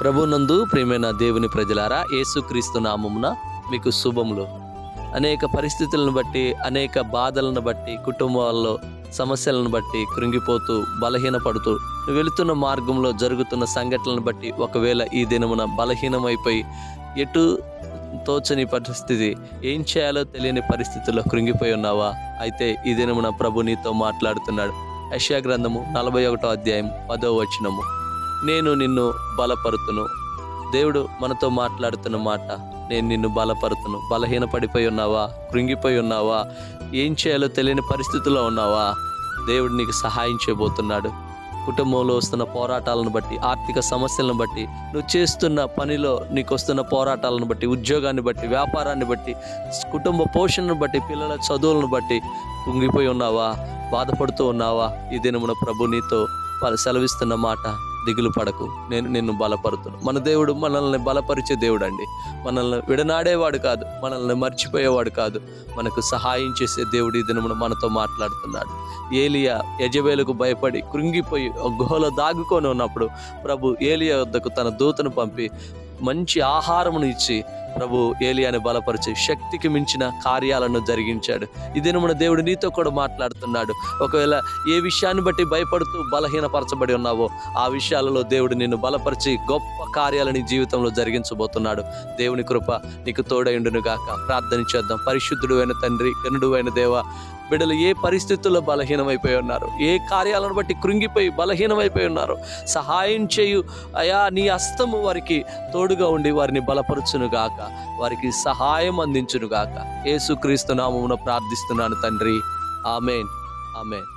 ప్రభునందు ప్రియమైన దేవుని ప్రజలారా యేసుక్రీస్తు నామమున మీకు శుభములు. అనేక పరిస్థితులను బట్టి అనేక బాధలను బట్టి కుటుంబాల్లో సమస్యలను బట్టి కృంగిపోతూ బలహీనపడుతూ వెళుతున్న మార్గంలో జరుగుతున్న సంఘటనలను బట్టి ఒకవేళ ఈ దినమున బలహీనమైపోయి ఎటు తోచని పరిస్థితి ఏం చేయాలో తెలియని పరిస్థితుల్లో కృంగిపోయి ఉన్నావా? అయితే ఈ దినమున ప్రభు నీతో మాట్లాడుతున్నాడు. యశా గ్రంథము నలభై ఒకటో అధ్యాయం పదో వచనము. నేను నిన్ను బలపరుతును. దేవుడు మనతో మాట్లాడుతున్న మాట నేను నిన్ను బలపరుతును. బలహీన పడిపోయి ఉన్నావా? కృంగిపోయి ఉన్నావా? ఏం చేయాలో తెలియని పరిస్థితుల్లో ఉన్నావా? దేవుడు నీకు సహాయం చేయబోతున్నాడు. కుటుంబంలో వస్తున్న పోరాటాలను బట్టి ఆర్థిక సమస్యలను బట్టి నువ్వు చేస్తున్న పనిలో నీకు వస్తున్న పోరాటాలను బట్టి ఉద్యోగాన్ని బట్టి వ్యాపారాన్ని బట్టి కుటుంబ పోషణను బట్టి పిల్లల చదువులను బట్టి కుంగిపోయి ఉన్నావా? బాధపడుతూ ఉన్నావా? ఈ దినమున ప్రభు నీతో ప- సెలవిస్తున్న మాట. దిగులు పడకు. నేను నిన్ను బలపరుతును. మన దేవుడు మనల్ని బలపరిచే దేవుడు అండి మనల్ని విడనాడేవాడు కాదు. మనల్ని మర్చిపోయేవాడు కాదు. మనకు సహాయం చేసే దేవుడు ఈ దినమున మనతో మాట్లాడుతున్నాడు. ఏలియా యజవేలకు భయపడి కృంగిపోయి ఒక గుహలో దాగుకొని ఉన్నప్పుడు ప్రభు ఏలియా వద్దకు తన దూతను పంపి మంచి ఆహారమును ఇచ్చి ప్రభు ఏలియాని బలపరిచి శక్తికి మించిన కార్యాలను జరిగించాడు. ఇదే మన దేవుడు నీతో కూడా మాట్లాడుతున్నాడు. ఒకవేళ ఏ విషయాన్ని బట్టి భయపడుతూ బలహీనపరచబడి ఉన్నావో ఆ విషయాలలో దేవుడు నిన్ను బలపరిచి గొప్ప కార్యాలని జీవితంలో జరిగించబోతున్నాడు. దేవుని కృప నీకు తోడైండునుగాక ప్రార్థన చేద్దాం. పరిశుద్ధుడు అయిన తండ్రి కనుడు అయిన దేవ బిడ్డలు ఏ పరిస్థితుల్లో బలహీనమైపోయి ఉన్నారు? ఏ కార్యాలను బట్టి కృంగిపోయి బలహీనమైపోయి ఉన్నారు? సహాయం చేయు అయా నీ హస్తము వారికి తోడుగా ఉండి వారిని బలపరచునుగాక వారికి సహాయం అందించునుగాక ఏసుక్రీస్తు నామమున ప్రార్థిస్తున్నాను తండ్రి. ఆమెన్. ఆమెన్.